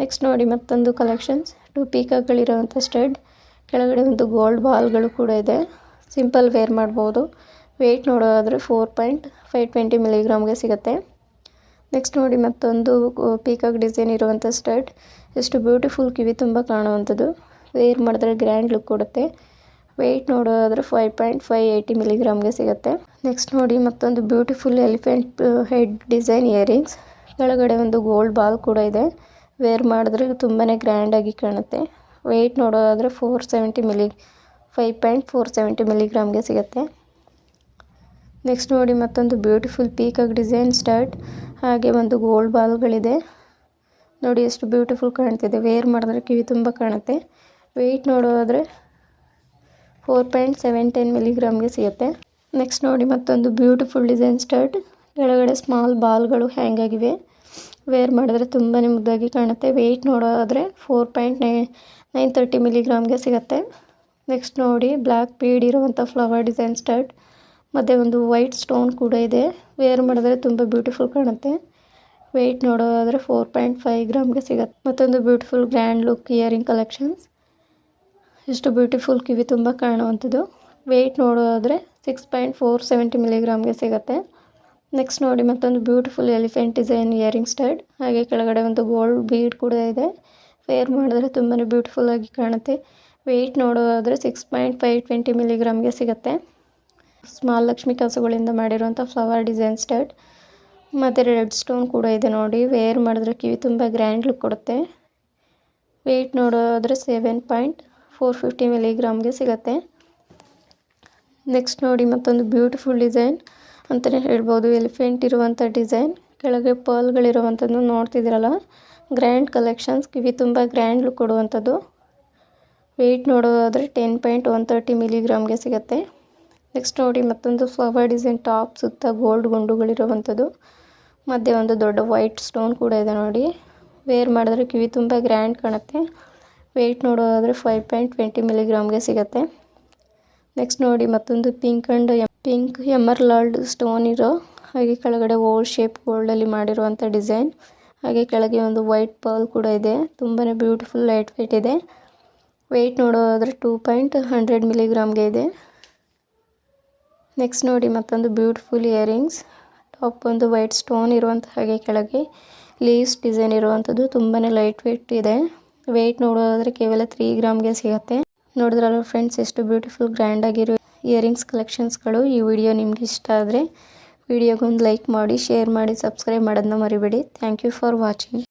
ನೆಕ್ಸ್ಟ್ ನೋಡಿ ಮತ್ತೊಂದು ಕಲೆಕ್ಷನ್ಸ್ ಟು ಪೀಕಾಕ್ಗಳಿರೋವಂಥ ಸ್ಟಡ್ ಕೆಳಗಡೆ ಒಂದು ಗೋಲ್ಡ್ ಬಾಲ್ಗಳು ಕೂಡ ಇದೆ. ಸಿಂಪಲ್ ವೇರ್ ಮಾಡ್ಬೋದು. ವೆಯ್ಟ್ ನೋಡೋದಾದರೆ ಫೋರ್ ಪಾಯಿಂಟ್ ಫೈವ್ ಟ್ವೆಂಟಿ ಮಿಲಿಗ್ರಾಮ್ಗೆ ಸಿಗುತ್ತೆ. ನೆಕ್ಸ್ಟ್ ನೋಡಿ ಮತ್ತೊಂದು ಪೀಕಾಕ್ ಡಿಸೈನ್ ಇರುವಂಥ ಸ್ಟಡ್ ಎಷ್ಟು ಬ್ಯೂಟಿಫುಲ್ ಕಿವಿ ತುಂಬ ಕಾಣುವಂಥದ್ದು. ವೇರ್ ಮಾಡಿದ್ರೆ ಗ್ರ್ಯಾಂಡ್ ಲುಕ್ ಕೊಡುತ್ತೆ. ವೆಯ್ಟ್ ನೋಡೋದಾದರೆ ಫೈವ್ ಪಾಯಿಂಟ್ ಫೈವ್ ಏಯ್ಟಿ ಮಿಲಿಗ್ರಾಮ್ಗೆ ಸಿಗುತ್ತೆ. ನೆಕ್ಸ್ಟ್ ನೋಡಿ ಮತ್ತೊಂದು beautiful elephant head design earrings ಕೆಳಗಡೆ ಒಂದು ಗೋಲ್ಡ್ ಬಾಲ್ ಕೂಡ ಇದೆ. ವೇರ್ ಮಾಡಿದ್ರೆ ತುಂಬಾ ಗ್ರ್ಯಾಂಡಾಗಿ ಕಾಣುತ್ತೆ. ವೆಯ್ಟ್ ನೋಡೋದಾದರೆ four seventy milli five point four seventy ಮಿಲಿಗ್ರಾಮ್ಗೆ ಸಿಗುತ್ತೆ. ನೆಕ್ಸ್ಟ್ ನೋಡಿ ಮತ್ತೊಂದು ಬ್ಯೂಟಿಫುಲ್ ಪೀಕಾಗ್ ಡಿಸೈನ್ ಸ್ಟರ್ಟ್ ಹಾಗೆ ಒಂದು ಗೋಲ್ಡ್ ಬಾಲ್ಗಳಿದೆ ನೋಡಿ ಎಷ್ಟು ಬ್ಯೂಟಿಫುಲ್ ಕಾಣ್ತಿದೆ. ವೇರ್ ಮಾಡಿದ್ರೆ ಕಿವಿ ತುಂಬ ಕಾಣುತ್ತೆ. ವೆಯ್ಟ್ ನೋಡೋದಾದರೆ ಫೋರ್ ಪಾಯಿಂಟ್ ಸೆವೆನ್ ಟೆನ್ ಮಿಲಿಗ್ರಾಮ್ಗೆ ಸಿಗುತ್ತೆ. ನೆಕ್ಸ್ಟ್ ನೋಡಿ ಮತ್ತೊಂದು ಬ್ಯೂಟಿಫುಲ್ ಡಿಸೈನ್ ಸ್ಟರ್ಟ್ ಕೆಳಗಡೆ ಸ್ಮಾಲ್ ಬಾಲ್ಗಳು ಹ್ಯಾಂಗ್ ಆಗಿವೆ. ವೇರ್ ಮಾಡಿದ್ರೆ ತುಂಬಾ ಮುದ್ದಾಗಿ ಕಾಣುತ್ತೆ. ವೆಯ್ಟ್ ನೋಡೋದಾದರೆ four point nine nine thirty ಮಿಲಿಗ್ರಾಮ್ಗೆ ಸಿಗುತ್ತೆ. ನೆಕ್ಸ್ಟ್ ನೋಡಿ ಬ್ಲ್ಯಾಕ್ ಬೀಡ್ ಇರುವಂಥ ಫ್ಲವರ್ ಡಿಸೈನ್ ಸ್ಟರ್ಟ್ ಮತ್ತು ಒಂದು ವೈಟ್ ಸ್ಟೋನ್ ಕೂಡ ಇದೆ. ವೇರ್ ಮಾಡಿದ್ರೆ ತುಂಬ ಬ್ಯೂಟಿಫುಲ್ ಕಾಣುತ್ತೆ. ವೆಯ್ಟ್ ನೋಡೋದಾದರೆ ಫೋರ್ ಪಾಯಿಂಟ್ ಫೈವ್ ಗ್ರಾಮ್ಗೆ ಸಿಗುತ್ತೆ. ಮತ್ತೊಂದು beautiful grand look earring collections ಎಷ್ಟು ಬ್ಯೂಟಿಫುಲ್ ಕಿವಿ ತುಂಬ ಕಾಣುವಂಥದ್ದು. ವೆಯ್ಟ್ ನೋಡೋದಾದರೆ ಸಿಕ್ಸ್ ಪಾಯಿಂಟ್ ಫೋರ್ ಸೆವೆಂಟಿ ಮಿಲಿಗ್ರಾಮ್ಗೆ ಸಿಗುತ್ತೆ. ನೆಕ್ಸ್ಟ್ ನೋಡಿ, ಮತ್ತೊಂದು beautiful elephant design earring stud. ಹಾಗೆ ಕೆಳಗಡೆ ಒಂದು ಗೋಲ್ಡ್ ಬೀಡ್ ಕೂಡ ಇದೆ. ವೇರ್ ಮಾಡಿದ್ರೆ ತುಂಬಾ ಬ್ಯೂಟಿಫುಲ್ ಆಗಿ ಕಾಣುತ್ತೆ. ವೆಯ್ಟ್ ನೋಡೋದಾದರೆ ಸಿಕ್ಸ್ ಪಾಯಿಂಟ್ ಫೈವ್ ಟ್ವೆಂಟಿ ಮಿಲಿಗ್ರಾಮ್ಗೆ ಸಿಗುತ್ತೆ. ಸ್ಮಾಲ್ ಲಕ್ಷ್ಮಿ ಕಸುಗಳಿಂದ ಮಾಡಿರುವಂಥ ಫ್ಲವರ್ ಡಿಸೈನ್ ಸ್ಟೈಡ್. ಮತ್ತು ರೆಡ್ ಸ್ಟೋನ್ ಕೂಡ ಇದೆ ನೋಡಿ. ವೇರ್ ಮಾಡಿದ್ರೆ ಕಿವಿ ತುಂಬ ಗ್ರ್ಯಾಂಡ್ ಲುಕ್ ಕೊಡುತ್ತೆ. ವೆಯ್ಟ್ ನೋಡೋದಾದರೆ ಸೆವೆನ್ ಪಾಯಿಂಟ್ ಫೋರ್ ಫಿಫ್ಟಿ ಮಿಲಿಗ್ರಾಮ್ಗೆ ಸಿಗುತ್ತೆ. ನೆಕ್ಸ್ಟ್ ನೋಡಿ ಮತ್ತೊಂದು ಬ್ಯೂಟಿಫುಲ್ ಡಿಸೈನ್ ಅಂತಲೇ ಹೇಳ್ಬೋದು. ಎಲಿಫೆಂಟ್ ಇರುವಂಥ ಡಿಸೈನ್ ಕೆಳಗೆ ಪರ್ಲ್ಗಳಿರುವಂಥದ್ದು ನೋಡ್ತಿದ್ದೀರಲ್ಲ? ಗ್ರ್ಯಾಂಡ್ ಕಲೆಕ್ಷನ್ಸ್ ಕಿವಿ ತುಂಬ ಗ್ರ್ಯಾಂಡ್ ಲುಕ್ ಕೊಡುವಂಥದ್ದು. ವೆಯ್ಟ್ ನೋಡೋದಾದರೆ ಟೆನ್ ಪಾಯಿಂಟ್ ಒನ್ ತರ್ಟಿ ಮಿಲಿಗ್ರಾಮ್ಗೆ ಸಿಗುತ್ತೆ. ನೆಕ್ಸ್ಟ್ ನೋಡಿ ಮತ್ತೊಂದು ಫ್ಲವರ್ ಡಿಸೈನ್ ಟಾಪ್ ಸುತ್ತ ಗೋಲ್ಡ್ ಗುಂಡುಗಳಿರುವಂಥದ್ದು. ಮಧ್ಯೆ ಒಂದು ದೊಡ್ಡ ವೈಟ್ ಸ್ಟೋನ್ ಕೂಡ ಇದೆ ನೋಡಿ. ವೇರ್ ಮಾಡಿದ್ರೆ ಕಿವಿ ತುಂಬ ಗ್ರ್ಯಾಂಡ್ ಕಾಣುತ್ತೆ. ವೆಯ್ಟ್ ನೋಡೋದಾದರೆ ಫೈವ್ ಪಾಯಿಂಟ್ ಟ್ವೆಂಟಿ ಮಿಲಿಗ್ರಾಮ್ಗೆ ಸಿಗುತ್ತೆ. ನೆಕ್ಸ್ಟ್ ನೋಡಿ ಮತ್ತೊಂದು pink and pink emerald stone ಇರೋ ಹಾಗೆ ಕೆಳಗಡೆ ಓಲ್ ಶೇಪ್ ಗೋಲ್ಡ್ ಅಲ್ಲಿ ಮಾಡಿರುವಂಥ ಡಿಸೈನ್ ಹಾಗೆ ಕೆಳಗೆ ಒಂದು ವೈಟ್ ಪರ್ಲ್ ಕೂಡ ಇದೆ. ತುಂಬಾನೇ ಬ್ಯೂಟಿಫುಲ್ ಲೈಟ್ ವೈಟ್ ಇದೆ. ವೆಯ್ಟ್ ನೋಡೋದಾದ್ರೆ ಟೂ ಪಾಯಿಂಟ್ ಹಂಡ್ರೆಡ್ ಮಿಲಿಗ್ರಾಮ್ಗೆ ಇದೆ. ನೆಕ್ಸ್ಟ್ ನೋಡಿ ಮತ್ತೊಂದು ಬ್ಯೂಟಿಫುಲ್ ಇಯರಿಂಗ್ಸ್ ಟಾಪ್ ಒಂದು ವೈಟ್ ಸ್ಟೋನ್ ಇರುವಂಥ ಹಾಗೆ ಕೆಳಗೆ ಲೀವ್ಸ್ ಡಿಸೈನ್ ಇರುವಂಥದ್ದು ತುಂಬಾ ಲೈಟ್ ವೆಯ್ಟ್ ಇದೆ. ವೆಯ್ಟ್ ನೋಡೋದಾದರೆ ಕೇವಲ ತ್ರೀ ಗ್ರಾಮ್ಗೆ ಸಿಗುತ್ತೆ. ನೋಡಿದ್ರಲ್ಲ ಫ್ರೆಂಡ್ಸ್ ಎಷ್ಟು ಬ್ಯೂಟಿಫುಲ್ ಗ್ರ್ಯಾಂಡ್ ಆಗಿರೋ ಇಯರಿಂಗ್ಸ್ ಕಲೆಕ್ಷನ್ಸ್ಗಳು ಈ ವಿಡಿಯೋ ನಿಮ್ಗೆ ಇಷ್ಟ ಆದರೆ ವಿಡಿಯೋಗೊಂದು ಲೈಕ್ ಮಾಡಿ ಶೇರ್ ಮಾಡಿ ಸಬ್ಸ್ಕ್ರೈಬ್ ಮಾಡೋದನ್ನ ಮರಿಬೇಡಿ. Thank you for watching